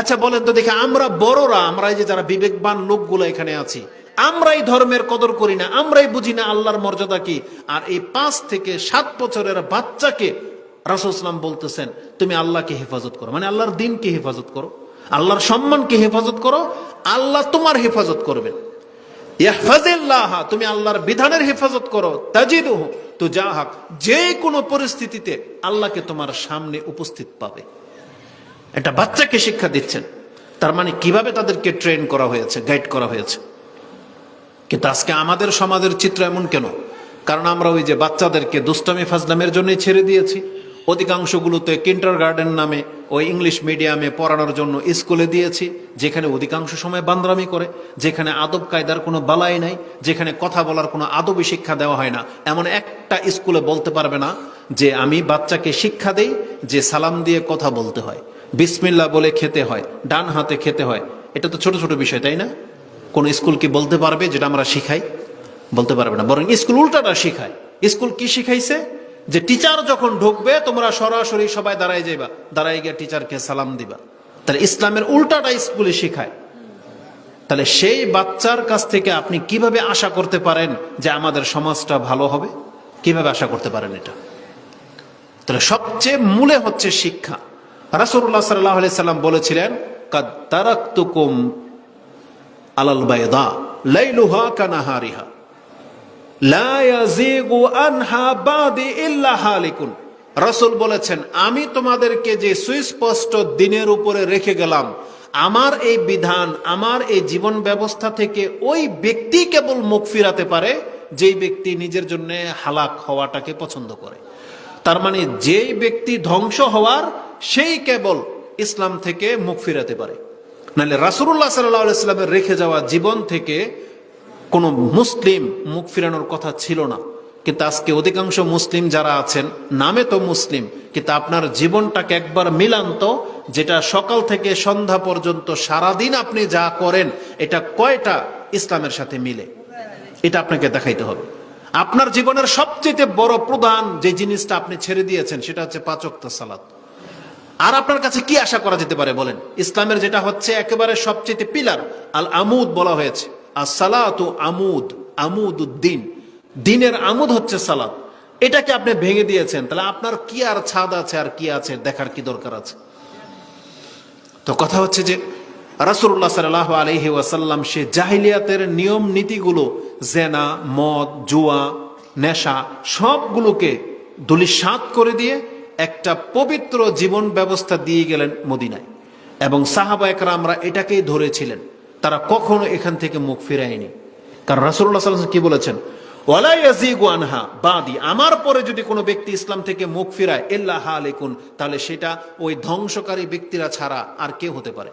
আচ্ছা বলেন তো দেখে, আমরা বড়রা, আমরা যে যারা বিবেকবান লোকগুলো এখানে আছি, আমরাই ধর্মের কদর করি না, আমরাই বুঝি না আল্লাহর মর্যাদা কি। আর এই পাঁচ থেকে সাত বছরের বাচ্চাকে রাসুলাম বলতেছেন, তুমি আল্লাহকে হেফাজত করো। মানে আল্লাহর দিনকে হেফাজত করো, আল্লাহর সম্মানকে হেফাজত করো, আল্লাহ তোমার হেফাজত করবেন। তুমি আল্লাহর বিধানের হেফাজত করো। তাজিদুহ তো যা হাক যে কোনো পরিস্থিতিতে আল্লাহকে তোমার সামনে উপস্থিত পাবে। একটা বাচ্চাকে শিক্ষা দিচ্ছেন। তার মানে কীভাবে তাদেরকে ট্রেন করা হয়েছে গাইড করা হয়েছে? কিন্তু আজকে আমাদের সমাজের চিত্র এমন কেন? কারণ আমরা ওই যে বাচ্চাদেরকে দুষ্টামি ফাজলামের জন্যই ছেড়ে দিয়েছি। অধিকাংশগুলোতে কিন্টার গার্ডেন নামে ওই ইংলিশ মিডিয়ামে পড়ানোর জন্য স্কুলে দিয়েছি, যেখানে অধিকাংশ সময় বান্দরামি করে, যেখানে আদব কায়দার কোনো বালাই নাই, যেখানে কথা বলার কোনো আদবই শিক্ষা দেওয়া হয় না। এমন একটা স্কুলে বলতে পারবে না যে আমি বাচ্চাকে শিক্ষা দেই, যে সালাম দিয়ে কথা বলতে হয়। বিসমিল্লা বলে খেতে হয়, ডান হাতে খেতে হয়। এটা তো ছোট ছোট বিষয়, তাই না? কোন স্কুল কি বলতে পারবে যেটা আমরা শিখাই? বলতে পারবে না। বরং স্কুল উল্টাটা শিখায়। স্কুল কি শিখাইছে? যে টিচার যখন ঢুকবে, তোমরা সরাসরি সবাই দাঁড়াই যাইবা। দাঁড়াই গিয়ে টিচারকে সালাম দিবা। তাহলে ইসলামের উল্টাটা স্কুলে শিখায়। তাহলে সেই বাচ্চার কাছ থেকে আপনি কীভাবে আশা করতে পারেন যে আমাদের সমাজটা ভালো হবে? কীভাবে আশা করতে পারেন এটা? তাহলে সবচেয়ে মূলে হচ্ছে শিক্ষা। রাসুল্লাহ সাল্লাহ সাল্লাম বলেছিলেন, কাদ আলাল বাইদা, লাইলুহা কানাহারিহা। রাসূল বলেছেন, আমি তোমাদেরকে যে সুস্পষ্ট দিনের উপরে রেখে গেলাম, আমার এই বিধান, আমার এই জীবন ব্যবস্থা থেকে ওই ব্যক্তি কেবল মুখ ফিরাতে পারে, যেই ব্যক্তি নিজের জন্য হালাক হওয়াটাকে পছন্দ করে। তার মানে যেই ব্যক্তি ধ্বংস হওয়ার সেই কেবল ইসলাম থেকে মুখ ফিরাতে পারে। নাহলে রাসুল্লাহ সাল্লাহ ইসলামের রেখে যাওয়া জীবন থেকে কোনো মুসলিম মুখ ফিরানোর কথা ছিল না। কিন্তু আজকে অধিকাংশ মুসলিম যারা আছেন, নামে তো মুসলিম, কিন্তু আপনার জীবনটাকে একবার মিলান তো যেটা সকাল থেকে সন্ধ্যা পর্যন্ত সারাদিন আপনি যা করেন, এটা কয়টা ইসলামের সাথে মিলে? এটা আপনাকে দেখাইতে হবে। আপনার জীবনের সবচেয়ে বড় প্রধান যে জিনিসটা আপনি ছেড়ে দিয়েছেন, সেটা হচ্ছে পাচক্ত সালাত। আর আপনার কাছে কি আশা করা যেতে পারে বলেন? ইসলামের যেটা হচ্ছে একেবারে সবচেয়ে পিলার, আল আমুদ বলা হয়েছে। আর সালাত আমুদ আমুদ উদ্দিন দিনের আমুদ হচ্ছে সালাত। এটাকে আপনি ভেঙে দিয়েছেন। তাহলে আপনার কি আর ছাদ আছে আর কি আছে দেখার কি দরকার আছে? তো কথা হচ্ছে যে রাসুল্লাহ সাল্লাহ আলহি ওয়াসাল্লাম সে জাহিলিয়াতের নিয়ম নীতিগুলো, জেনা, মদ, জুয়া, নেশা, সবগুলোকে দুলিশাত করে দিয়ে একটা পবিত্র জীবন ব্যবস্থা দিয়ে গেলেন মদিনায়। এবং সাহাবা আমরা এটাকেই ধরেছিলেন। তারা কখনো এখান থেকে মুখ ফিরায়নি। কারণ রাসুল্লাহ সাল্লাম কি বলেছেন? আনহা বাদি। আমার পরে যদি কোনো ব্যক্তি ইসলাম থেকে মুখ ফিরায় ইল্লাহ আলাইকুন তাহলে সেটা ওই ধ্বংসকারী ব্যক্তিরা ছাড়া আর কে হতে পারে।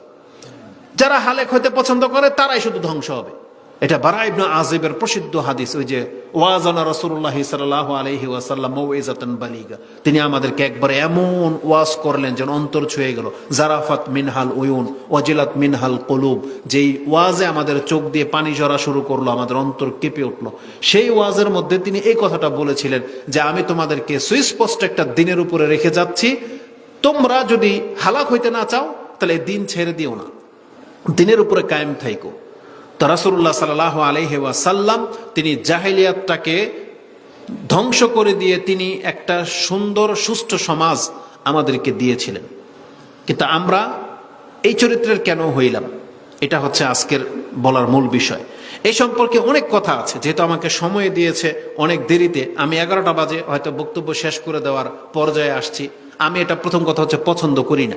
যারা হালেক হতে পছন্দ করে, তারাই শুধু ধ্বংস হবে। এটা বারা আজিবের প্রসিদ্ধ হাদিস, ওই যে ওয়াজানা রসুল্লাহ সাল্লাহ আলহি ওয়াসাল্লাম বালিগা। তিনি আমাদেরকে একবার এমন ওয়াজ করলেন যেন অন্তর ছুঁয়ে গেল। জারাফাত মিনহাল উয়ুন, ওয়াজিলাত মিনহাল কলুব। যেই ওয়াজে আমাদের চোখ দিয়ে পানি ঝরা শুরু করল, আমাদের অন্তর কেঁপে উঠল। সেই ওয়াজের মধ্যে তিনি এই কথাটা বলেছিলেন যে, আমি তোমাদেরকে সুস্পষ্ট একটা দিনের উপরে রেখে যাচ্ছি। তোমরা যদি হালাক হইতে না চাও, তাহলে দিন ছেড়ে দিও না। দিনের উপরে কায়েম থাইকো। তো রাসুল্লাহ সাল্লাহ আলহি ওয়াসাল্লাম তিনি জাহেলিয়াতটাকে ধ্বংস করে দিয়ে তিনি একটা সুন্দর, সুষ্ঠু সমাজ আমাদেরকে দিয়েছিলেন। কিন্তু আমরা এই চরিত্রের কেন হইলাম? এটা হচ্ছে আজকের বলার মূল বিষয়। এই সম্পর্কে অনেক কথা আছে, যেহেতু আমাকে সময় দিয়েছে অনেক দেরিতে। আমি এগারোটা বাজে হয়তো বক্তব্য শেষ করে দেওয়ার পর্যায়ে আসছি। আমি এটা প্রথম কথা হচ্ছে পছন্দ করি না।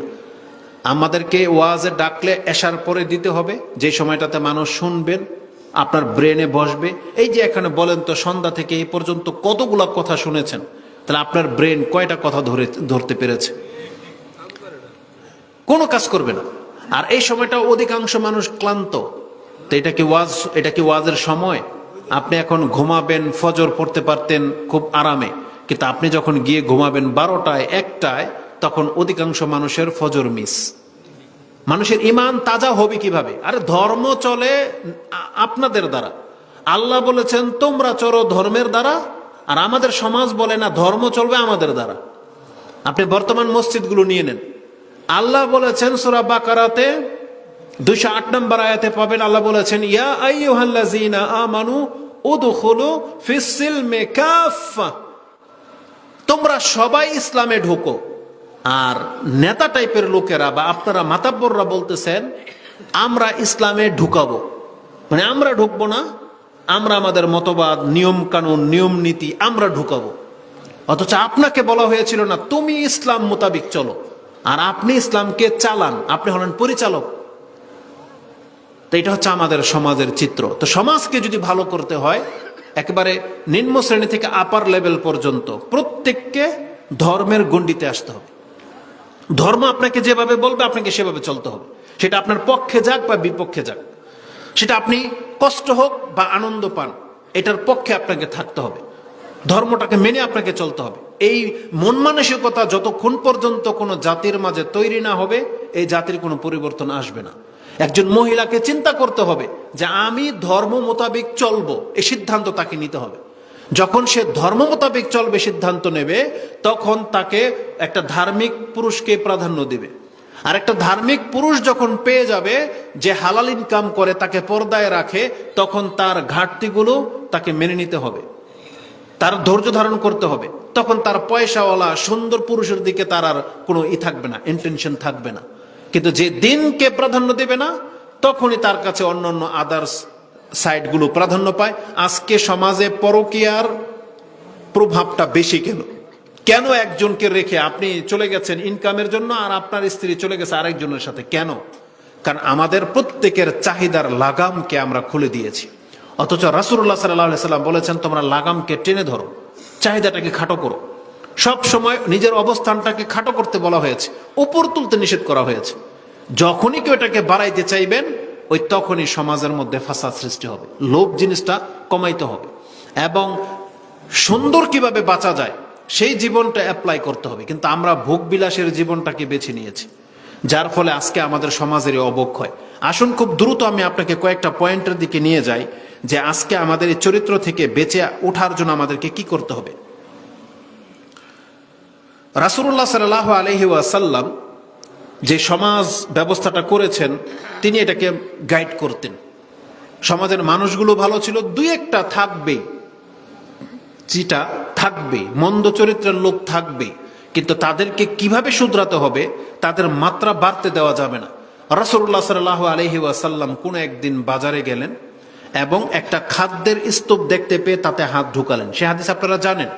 আমাদেরকে ওয়াজে ডাকলে এসার পরে দিতে হবে। যে সময়টাতে মানুষ শুনবেন, আপনার ব্রেনে বসবে। এই যে এখানে বলেন তো, সন্ধ্যা থেকে এই পর্যন্ত কতগুলো কথা শুনেছেন? তাহলে আপনার ব্রেন কয়টা কথা ধরে, ধরতে পেরেছে? কোনো কাজ করবে না। আর এই সময়টা অধিকাংশ মানুষ ক্লান্ত। তো এটা কি ওয়াজ, এটা কি ওয়াজের সময়? আপনি এখন ঘুমাবেন, ফজর পড়তে পারতেন খুব আরামে। কিন্তু আপনি যখন গিয়ে ঘুমাবেন বারোটায়, একটায় তখন অধিকাংশ মানুষের ফজর মিস। মানুষের ইমান তাজা হবে কীভাবে? আরে ধর্ম চলে আপনাদের দ্বারা। আল্লাহ বলেছেন, তোমরা চলো ধর্মের দ্বারা, আর আমাদের সমাজ বলে না, ধর্ম চলবে আমাদের দ্বারা। আপনি বর্তমান মসজিদগুলো নিয়ে নেন। আল্লাহ বলেছেন, সুরা বাকারাতে দুইশো আট নম্বর আয়াতে পাবেন, আল্লাহ বলেছেন, ইয়া তোমরা সবাই ইসলামে ঢুকো। আর নেতা টাইপের লোকেরা বা আপনারা মাতাব্বররা বলতেছেন, আমরা ইসলামে ঢুকাবো। মানে আমরা ঢুকবো না, আমরা আমাদের মতবাদ, নিয়ম কানুন, নিয়ম নীতি, আমরা ঢুকাবো। অথচ আপনাকে বলা হয়েছিল না, তুমি ইসলাম মোতাবিক চলো। আর আপনি ইসলামকে চালান, আপনি হলেন পরিচালক। তো এটা হচ্ছে আমাদের সমাজের চিত্র। তো সমাজকে যদি ভালো করতে হয়, একেবারে নিম্ন শ্রেণি থেকে আপার লেভেল পর্যন্ত প্রত্যেককে ধর্মের গণ্ডিতে আসতে হবে। ধর্ম আপনাকে যেভাবে বলবে, আপনাকে সেভাবে চলতে হবে। সেটা আপনার পক্ষে যাক বা বিপক্ষে যাক। সেটা আপনি কষ্ট হোক বা আনন্দ পান, এটার পক্ষে আপনাকে থাকতে হবে। ধর্মটাকে মেনে আপনাকে চলতে হবে। এই মন মানসিকতা যতক্ষণ পর্যন্ত কোনো জাতির মাঝে তৈরি না হবে, এই জাতির কোনো পরিবর্তন আসবে না। একজন মহিলাকে চিন্তা করতে হবে যে, আমি ধর্ম মোতাবেক চলবো এই সিদ্ধান্ত তাকে নিতে হবে। যখন সে ধর্ম মোতাবেক চলবে সিদ্ধান্ত নেবে, তখন তাকে একটা ধার্মিক পুরুষকে প্রাধান্য দিবে। আর একটা ধার্মিক পুরুষ যখন পেয়ে যাবে, যে হালাল ইনকাম করে, তাকে পর্দায় রাখে, তখন তার ঘাটতিগুলো তাকে মেনে নিতে হবে। তার ধৈর্য ধারণ করতে হবে। তখন তার পয়সাওয়ালা সুন্দর পুরুষের দিকে তার আর কোনো ই থাকবে না ইন্টেনশন থাকবে না। কিন্তু যে দিনকে প্রাধান্য দেবে না, তখনই তার কাছে অন্য অন্য আদার্স সাইডগুলো প্রাধান্য পায়। আজকে সমাজে পরকীয়ার প্রভাবটা বেশি কেন? কেন একজনকে রেখে আপনি চলে গেছেন ইনকামের জন্য আর আপনার স্ত্রী চলে গেছে আরেকজনের সাথে? কেন? কারণ আমাদের প্রত্যেকের চাহিদার লাগামকে আমরা খুলে দিয়েছি। অথচ রাসুল্লাহ সাল্লাহ সাল্লাম বলেছেন, তোমরা লাগামকে টেনে ধরো, চাহিদাটাকে খাটো করো। সব সময় নিজের অবস্থানটাকে খাটো করতে বলা হয়েছে, উপর তুলতে নিষেধ করা হয়েছে। যখনই কেউ এটাকে বাড়াইতে চাইবেন ওই তখনই সমাজের মধ্যে ফাসাদ সৃষ্টি হবে, লোভ জিনিসটা কমাইতে হবে এবং সুন্দর কীভাবে বাঁচা যায়, সেই জীবনটা অ্যাপ্লাই করতে হবে। কিন্তু আমরা ভোগ বিলাসের জীবনটাকে বেছে নিয়েছি, যার ফলে আজকে আমাদের সমাজের অবক্ষয়। আসুন, খুব দ্রুত আমি আপনাকে কয়েকটা পয়েন্টের দিকে নিয়ে যাই যে আজকে আমাদের এই চরিত্র থেকে বেঁচে ওঠার জন্য আমাদেরকে কি করতে হবে। রাসুল্লাহ সাল্লাহ আলহি ওয়াসাল্লাম যে সমাজ ব্যবস্থাটা করেছেন, তিনি এটাকে গাইড করতেন। সমাজের মানুষগুলো ভালো ছিল, দুই একটা থাকবেই। যেটা থাকবে, মন্দ চরিত্রের লোক থাকবে, কিন্তু তাদেরকে কীভাবে শুধরাতে হবে, তাদের মাত্রা বাড়তে দেওয়া যাবে না। রসুল্লাহ সাল্লাহ আলহি ওয়াসাল্লাম কোন একদিন বাজারে গেলেন এবং একটা খাদ্যের স্তূপ দেখতে পেয়ে তাতে হাত ঢুকালেন। সে হাদিস আপনারা জানেন।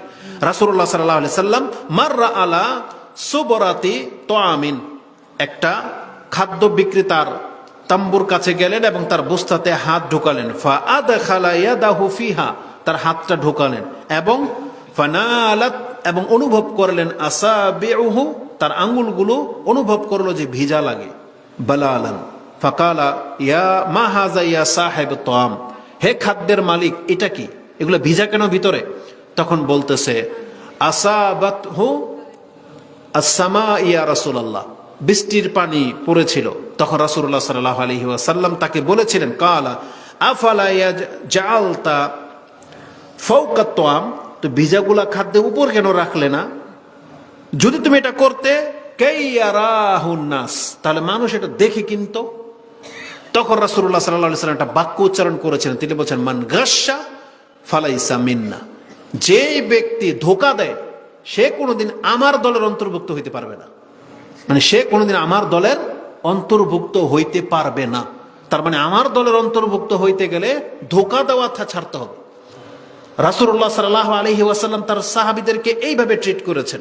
রাসুল্লাহ সাল্লাহ আলি সাল্লাম মাররা আলা সুবরাতি তো আমিন একটা খাদ্য বিক্রেতার তাম্বুর কাছে গেলেন এবং তার বস্তাতে হাত ঢুকালেন। ফা আদ খালা ইয়াদাহু ফিহা, তার হাতটা ঢুকালেন এবং ফানালাত এবং অনুভব করলেন আসা বেউহু তার আঙ্গুলগুলো অনুভব করল যে ভিজা লাগে। বালালান, ফাকালা, ইয়া মা হাজা ইয়া সাহেব তোয়াম হে খাদ্যের মালিক, এটা কি? এগুলো ভিজা কেন ভিতরে? তখন বলতেছে আসাবাত হু আসামা ইয়া রাসূলুল্লাহ। বৃষ্টির পানি পড়েছিল। তখন রাসূলুল্লাহ সাল্লাল্লাহু আলাইহি ওয়াসাল্লাম তাকে বলেছিলেন, কালা, আফালা জাআলতা ফাওকা তোয়াম তো ভিজাগুলা খাদ্যের উপর কেন রাখলে না? যদি তুমি এটা করতে নাস? তাহলে মানুষ এটা দেখে কিন্তু। তখন রাসুল্লাহ সাল্লাহ সাল্লাম একটা বাক্য উচ্চারণ করেছিলেন। তিনি বলছেন, মান গাসা ফালাইসা মিন্না। যে ব্যক্তি ধোকা দেয়, সে কোনোদিন আমার দলের অন্তর্ভুক্ত হইতে পারবে না। মানে সে কোনোদিন আমার দলের অন্তর্ভুক্ত হইতে পারবে না। তার মানে আমার দলের অন্তর্ভুক্ত হইতে গেলে ধোকা দেওয়া ছাড়তে হবে। রাসুল্লাহ সাল আলহি ওয়াসাল্লাম তার সাহাবিদেরকে এইভাবে ট্রিট করেছেন।